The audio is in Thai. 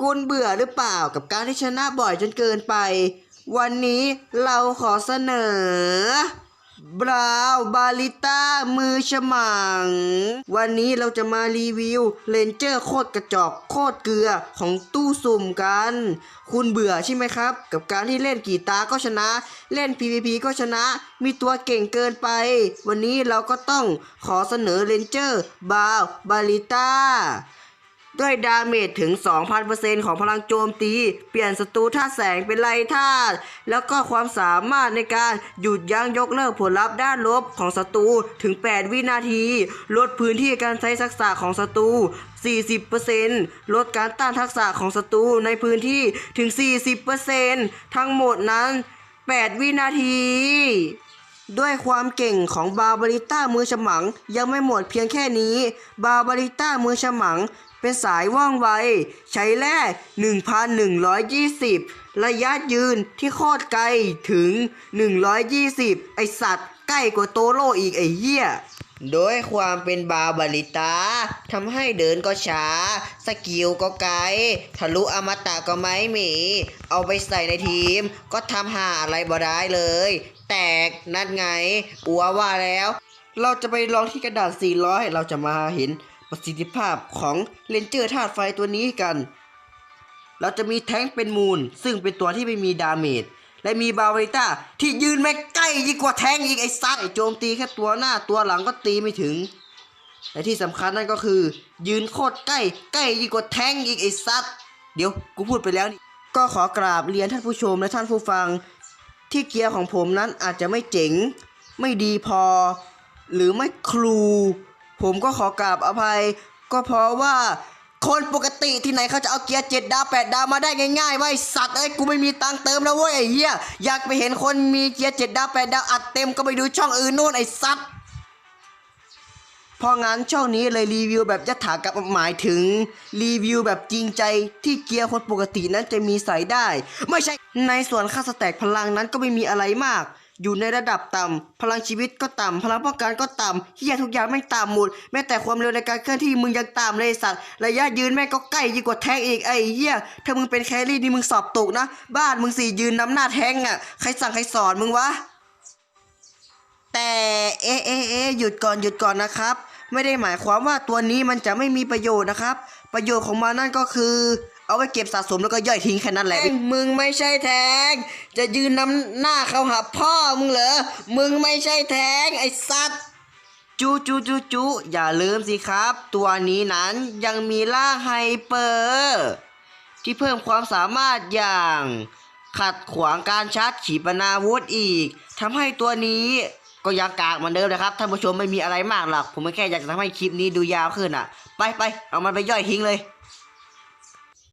คุณเบื่อหรือเปล่ากับการที่ชนะบ่อยจนเกินไป วันนี้เราขอเสนอบราวบาลิต้ามือฉมัง วันนี้เราจะมารีวิวเลนเจอร์โคตรกระจอกโคตรเกลือของตู้สุ่มกัน คุณเบื่อใช่ไหมครับ กับการที่เล่นกีตาร์ก็ชนะ เล่น PVP ก็ชนะ มีตัวเก่งเกินไป วันนี้เราก็ต้องขอเสนอเลนเจอร์บราวบาลิต้า ด้วยดาเมจถึง 2,000%ของพลังโจมตี เปลี่ยนศัตรูธาแสงเป็นไล่าแล้วก็ความสามารถในการหยุดยั้งยกเลิกผลลัพธ์ด้านลบของศัตรูถึง 8 วินาที ลดพื้นที่การใช้ทักษะของศัตรู 40%ลดการต้านทักษะของศัตรูในพื้นที่ถึง 40%ทั้งหมดนั้น 8 วินาทีด้วยความเก่งของบาบาริต้ามือฉมัง ยังไม่หมดเพียงแค่นี้ บาบาริต้ามือฉมัง เป็นสายว่องไว ใช้แร่1,120 ระยะยืนที่โคตรไกลถึง 120 ไอสัตว์ใกล้กว่าโตโรอีกไอเหี้ยโดยความเป็นบาบาริตาทำให้เดินก็ช้า สกิลก็ไกล ทะลุอมตะก็ไม่มี เอาไปใส่ในทีม ก็ทำหาอะไรบ่ได้เลย แตกนั่นไง อัวว่าแล้ว เราจะไปลองที่กระดาษ400 เราจะมาเห็น ประสิทธิภาพของเลนเจอร์ธาตุไฟตัวนี้กัน เราจะมีแท้งเป็นมูล ซึ่งเป็นตัวที่ไม่มีดาเมจ และมีบาริต้าที่ยืนแม่ใกล้ยิ่งกว่าแท้งอีกไอ้ซัดโจมตีแค่ตัวหน้าตัวหลังก็ตีไม่ถึง และที่สำคัญนั่นก็คือ ยืนโคตรใกล้ใกล้ยิ่งกว่าแท้งอีกไอ้ซัดเดี๋ยวกูพูดไปแล้วนี่ก็ขอกราบเรียนท่านผู้ชมและท่านผู้ฟัง ที่เกียร์ของผมนั้นอาจจะไม่เจ๋ง ไม่ดีพอ หรือไม่ครู ผมก็ขอกราบอภัย ก็เพราะว่าคนปกติที่ไหนเขาจะเอาเกียร์เจ็ดดาวแปดดาวมาได้ง่ายๆไว้สัตว์เอ้ยกูไม่มีตังเติมแล้วเว้ยไอ้เหี้ยอยากไปเห็นคนมีเกียร์เจ็ดดาวแปดดาวอัดเต็มก็ไปดูช่องอื่นนู่นไอ้สัตว์เพราะงั้นช่องนี้เลยรีวิวแบบยถากับหมายถึงรีวิวแบบจริงใจที่เกียร์คนปกตินั้นจะมีใส่ได้ ไม่ใช่ในส่วนค่าสแต็กพลังนั้นก็ไม่มีอะไรมาก อยู่ในระดับต่ำพลังชีวิตก็ต่ำพลังป้องกันก็ต่ำเฮียทุกอย่างแม่งต่ำหมดแม้แต่ความเร็วในการเคลื่อนที่มึงยังต่ำเลยสัตว์ระยะยืนแม่งก็ใกล้ยิ่งกว่าแท้งอีกไอ้เฮียถ้ามึงเป็นแครี่นี่มึงสอบตกนะ บ้านมึงสี่ยืนน้ำหน้าแท้งอะใครสั่งใครสอนมึงวะแต่เอะเอะเอะหยุดก่อนหยุดก่อนนะครับ ไม่ได้หมายความว่าตัวนี้มันจะไม่มีประโยชน์นะครับ ประโยชน์ของมันนั่นก็คือ เอาไว้เก็บสะสมแล้วก็ย่อยทิ้งแค่นั้นแหละมึงไม่ใช่แทง จะยืนนำหน้าเขาหาพ่อมึงเหรอมึงไม่ใช่แทงไอ้สัตว์จูจูจูจูอย่าลืมสิครับ ตัวนี้นั้นยังมีล่างไฮเปอร์ ที่เพิ่มความสามารถอย่าง ขัดขวางการชาร์จขีปนาวุธอีกทำให้ตัวนี้ก็ยังกากเหมือนเดิมนะครับท่านผู้ชมไม่มีอะไรมากหรอกผมแค่อยากจะทำให้คลิปนี้ดูยาวขึ้นอะ ไปไปเอามันไปย่อยทิ้งเลย